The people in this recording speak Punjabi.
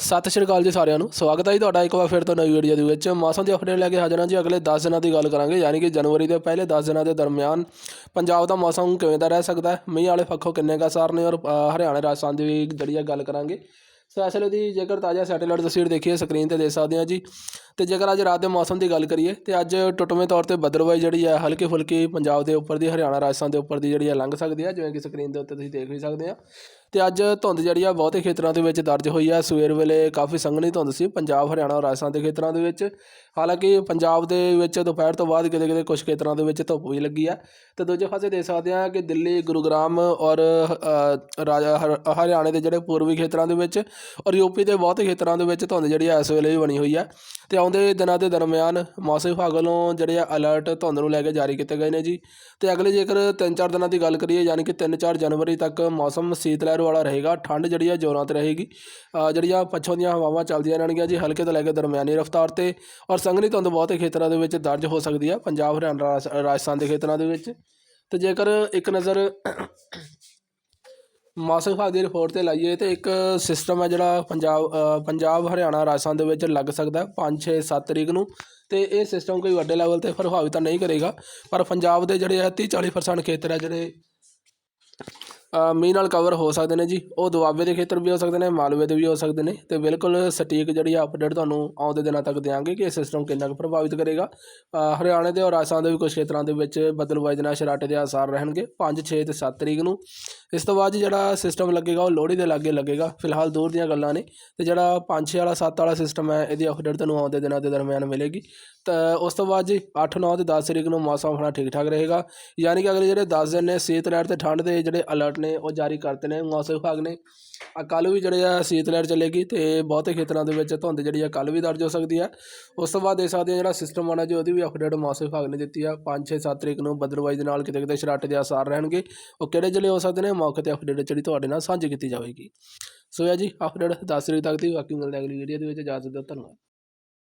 ਸਤਿ ਸ਼੍ਰੀ ਅਕਾਲ ਜੀ ਸਾਰਿਆਂ ਨੂੰ। ਸਵਾਗਤ ਹੈ ਜੀ ਤੁਹਾਡਾ ਇੱਕ ਵਾਰ ਫਿਰ ਤੋਂ ਨਵੀਂ ਵੀਡੀਓ ਦੇ ਵਿੱਚ। ਮੌਸਮ ਦੀ ਅਪਡੇਟ ਲੈ ਕੇ ਹਾਜ਼ਰ ਹਾਂ ਜੀ। ਅਗਲੇ 10 ਦਿਨਾਂ ਦੀ ਗੱਲ ਕਰਾਂਗੇ। ਯਾਨੀ ਕਿ ਜਨਵਰੀ ਦੇ ਪਹਿਲੇ 10 ਦਿਨਾਂ ਦੇ ਦਰਮਿਆਨ ਪੰਜਾਬ ਦਾ ਮੌਸਮ ਕਿਵੇਂ ਦਾ ਰਹਿ ਸਕਦਾ ਹੈ? ਮੀਂਹ ਵਾਲੇ ਪੱਖੋਂ ਕਿੰਨੇ ਕਾ ਸਾਰ ਨੇ? ਔਰ ਅ, ਹਰਿਆਣਾ ਰਾਜਸਥਾਨ ਦੀ ਵੀ ਜਿਹੜੀ ਆ ਗੱਲ ਕਰਾਂਗੇ। ਸੋ ਇਸ ਵੇਲੇ ਦੀ ਜੇਕਰ ਤਾਜ਼ਾ ਸੈਟੇਲਾਈਟ ਤਸਵੀਰ ਦੇਖੀਏ ਸਕਰੀਨ ਤੇ ਦੇਖ ਸਕਦੇ ਹਾਂ ਜੀ। ਤੇ ਜੇਕਰ ਅੱਜ ਰਾਤ ਦੇ ਮੌਸਮ ਦੀ ਗੱਲ ਕਰੀਏ ਤੇ ਅੱਜ ਟੁੱਟਵੇਂ ਤੌਰ ਤੇ ਬੱਦਲਵਾਈ ਜਿਹੜੀ ਹੈ ਹਲਕੇ ਫੁਲਕੀ ਪੰਜਾਬ ਦੇ ਉੱਪਰ ਦੀ ਹਰਿਆਣਾ ਰਾਜਸਥਾਨ ਦੇ ਉੱਪਰ ਦੀ ਜਿਹੜੀ ਹੈ ਲੰਘ ਸਕਦੀ ਹੈ ਜਿਵੇਂ ਕਿ ਸਕਰੀਨ ਦੇ ਉੱਤੇ ਤੁਸੀਂ ਦੇਖ ਵੀ ਸਕਦੇ ਆ। ਤੇ ਅੱਜ ਧੁੰਦ ਜਿਹੜੀ ਆ ਬਹੁਤੇ ਖੇਤਰਾਂ ਦੇ ਵਿੱਚ ਦਰਜ ਹੋਈ ਆ। ਸਵੇਰ ਵੇਲੇ ਕਾਫੀ ਸੰਘਣੀ ਧੁੰਦ ਸੀ ਪੰਜਾਬ ਹਰਿਆਣਾ ਔਰ ਰਾਜਸਥਾਨ ਦੇ ਖੇਤਰਾਂ ਦੇ ਵਿੱਚ। ਹਾਲਾਂਕਿ ਪੰਜਾਬ ਦੇ ਵਿੱਚ ਦੁਪਹਿਰ ਤੋਂ ਬਾਅਦ ਕਿਤੇ ਕਿਤੇ ਕੁਝ ਖੇਤਰਾਂ ਦੇ ਵਿੱਚ ਧੁੱਪ ਵੀ ਲੱਗੀ ਆ। ਤੇ ਦੂਜੇ ਪਾਸੇ ਦੇਖ ਸਕਦੇ ਆ ਕਿ ਦਿੱਲੀ ਗੁਰੂਗ੍ਰਾਮ ਔਰ ਅ, ਰਾਜਾ ਹਰ- ਹਰਿਆਣੇ ਦੇ ਜਿਹੜੇ ਪੂਰਬੀ ਖੇਤਰਾਂ ਦੇ ਵਿੱਚ ਔਰ ਯੂਪੀ ਦੇ ਬਹੁਤੇ ਖੇਤਰਾਂ ਦੇ ਵਿੱਚ ਧੁੰਦ ਜਿਹੜੀ ਆ ਇਸ ਵੇਲੇ ਵੀ ਬਣੀ ਹੋਈ ਆ। ਤੇ ਆਉਂਦੇ ਦਿਨਾਂ ਦੇ ਦਰਮਿਆਨ ਮੌਸਮ ਵਿਭਾਗ ਵੱਲੋਂ ਜਿਹੜੇ ਆ ਅਲਰਟ ਧੁੰਦ ਨੂੰ ਲੈ ਕੇ ਜਾਰੀ ਕੀਤੇ ਗਏ ਨੇ ਜੀ। ਤੇ ਅਗਲੇ ਜੇਕਰ 3-4 ਦਿਨਾਂ ਦੀ ਗੱਲ ਕਰੀਏ, ਯਾਨੀ ਕਿ 3-4 ਜਨਵਰੀ ਤੱਕ ਮੌਸਮ ਸੀਤ ਲਹਿਰ ਵਾਲਾ ਰਹੇਗਾ, ਠੰਡ ਜਿਹੜੀ ਆ ਜ਼ੋਰਾਂ ਤੇ ਰਹੇਗੀ। ਜਿਹੜੀਆਂ ਪੱਛੋਂ ਦੀਆਂ ਹਵਾਵਾਂ ਚੱਲਦੀਆਂ ਰਹਿਣਗੀਆਂ ਜੀ, ਹਲਕੇ ਤੋਂ ਲੈ ਕੇ ਦਰਮਿਆਨੀ ਰਫ਼ਤਾਰ ਤੇ ਔਰ ਸੰਘਣੀ ਧੁੰਦ ਬਹੁਤੇ ਖੇਤਰਾਂ ਦੇ ਵਿੱਚ ਦਰਜ ਹੋ ਸਕਦੀ ਆ, ਪੰਜਾਬ, ਹਰਿਆਣਾ, ਰਾਜ- ਰਾਜਸਥਾਨ ਦੇ ਖੇਤਰਾਂ ਦੇ ਵਿੱਚ। ਤੇ ਜੇਕਰ ਇੱਕ ਨਜ਼ਰ ਮੌਸਮ ਵਿਭਾਗ ਦੀ ਰਿਪੋਰਟ ਤੇ ਲਾਈਏ ਤੇ ਇੱਕ ਸਿਸਟਮ ਹੈ ਜਿਹੜਾ ਪੰਜਾਬ ਪੰਜਾਬ ਹਰਿਆਣਾ ਰਾਜਸਥਾਨ ਦੇ ਵਿੱਚ ਲੱਗ ਸਕਦਾ 5 6 7 ਤਰੀਕ ਨੂੰ। ਤੇ ਇਹ ਸਿਸਟਮ ਕੋਈ ਵੱਡੇ ਲੈਵਲ ਤੇ ਪ੍ਰਭਾਵਿਤ ਤਾਂ ਨਹੀਂ ਕਰੇਗਾ ਪਰ ਪੰਜਾਬ ਦੇ ਜਿਹੜੇ ਆ 30 40% ਖੇਤਰ ਹੈ ਜਿਹੜੇ ਮੀਂਹ ਨਾਲ ਕਵਰ ਹੋ ਸਕਦੇ ਨੇ ਜੀ। ਉਹ ਦੁਆਬੇ ਦੇ ਖੇਤਰ ਵੀ ਹੋ ਸਕਦੇ ਨੇ ਮਾਲਵੇ ਦੇ ਵੀ ਹੋ ਸਕਦੇ ਨੇ। ਤੇ ਬਿਲਕੁਲ ਸਟੀਕ ਜਿਹੜੀ ਆ ਅਪਡੇਟ ਤੁਹਾਨੂੰ ਆਉਂਦੇ ਦਿਨਾਂ ਤੱਕ ਦਿਆਂਗੇ ਕਿ ਇਹ ਸਿਸਟਮ ਕਿੰਨਾ ਕੁ ਪ੍ਰਭਾਵਿਤ ਕਰੇਗਾ। ਅ, ਹਰਿਆਣੇ ਦੇ ਔਰ ਰਾਜਸਥਾਨ ਦੇ ਵੀ ਕੁਝ ਖੇਤਰਾਂ ਦੇ ਵਿੱਚ ਬੱਦਲਬਾਜ਼ੀ ਦੇ ਨਾਲ ਸ਼ਰਾਟੇ ਦੇ ਆਸਾਰ ਰਹਿਣਗੇ 5 6 ਤੇ 7 ਤਰੀਕ ਨੂੰ। ਇਸ ਤੋਂ ਬਾਅਦ ਜਿਹੜਾ ਸਿਸਟਮ ਲੱਗੇਗਾ ਉਹ ਲੋਹੜੀ ਦੇ ਲਾਗੇ ਲੱਗੇਗਾ, ਫਿਲਹਾਲ ਦੂਰ ਦੀਆਂ ਗੱਲਾਂ ਨੇ। ਤੇ ਜਿਹੜਾ 5 6 ਵਾਲਾ 7 ਵਾਲਾ ਸਿਸਟਮ ਹੈ, ਇਹਦੀ ਅਪਡੇਟ ਤੁਹਾਨੂੰ ਆਉਂਦੇ ਦਿਨਾਂ ਦੇ ਦਰਮਿਆਨ ਮਿਲੇਗੀ। ਤਾਂ ਉਸ ਤੋਂ ਬਾਅਦ ਜੀ 8 9 ਤੇ 10 ਤਰੀਕ ਨੂੰ ਮੌਸਮ ਆਪਣਾ ਠੀਕ ਠਾਕ ਰਹੇਗਾ। ਯਾਨੀ ਕਿ ਅਗਲੇ ਜਿਹੜੇ 10 ਦਿਨ ਨੇ, ਸੀਤ ਲਹਿਰ ਤੇ ਠੰਡ ਦੇ ਜਿਹੜੇ ਅਲਰਟ ਨੇ, ਉਹ ਜਾਰੀ ਕਰਤੇ ਨੇ ਮੌਸਮ ਵਿਭਾਗ ਨੇ। ਆ ਕੱਲ੍ਹ ਵੀ ਜਿਹੜੇ ਆ ਸੀਤ ਲਹਿਰ ਚੱਲੇਗੀ ਤੇ ਬਹੁਤੇ ਖੇਤਰਾਂ ਦੇ ਵਿੱਚ ਧੁੰਦ ਜਿਹੜੀ ਆ ਕੱਲ੍ਹ ਵੀ ਦਰਜ ਹੋ ਸਕਦੀ ਆ। ਉਸ ਤੋਂ ਬਾਅਦ ਦੇਖ ਸਕਦੇ ਆ ਜਿਹੜਾ ਸਿਸਟਮ ਆਉਣਾ ਜੀ, ਉਹਦੀ ਵੀ ਅਪਡੇਟ ਮੌਸਮ ਵਿਭਾਗ ਨੇ ਦਿੱਤੀ ਆ। 5 6 7 ਤਰੀਕ ਨੂੰ ਬੱਦਲਬਾਜ਼ੀ ਦੇ ਨਾਲ ਕਿਤੇ ਕਿਤੇ ਸ਼ਰਾਟੇ ਦੇ ਆਸਾਰ ਰਹਿਣਗੇ। ਉਹ ਕਿਹੜੇ ਜ਼ਿਲ੍ਹੇ ਹੋ ਸਕਦੇ ਨੇ? ਮੌਕੇ ਤੇ ਅਪਡੇਟ ਜਿਹੜੀ ਤੁਹਾਡੇ ਨਾਲ ਸਾਂਝੀ ਕੀਤੀ ਜਾਵੇਗੀ। ਸੋ ਇਹ ਜੀ ਅਪਡੇਟ 10 ਤਰੀਕ ਤੱਕ ਦੀ, ਬਾਕੀ ਮਿਲਦੇ ਅਗਲੀ ਵੀਡੀਓ ਦੇ ਵਿੱਚ। ਇਜਾਜ਼ਤ ਦਿਓ, ਧੰਨਵਾਦ।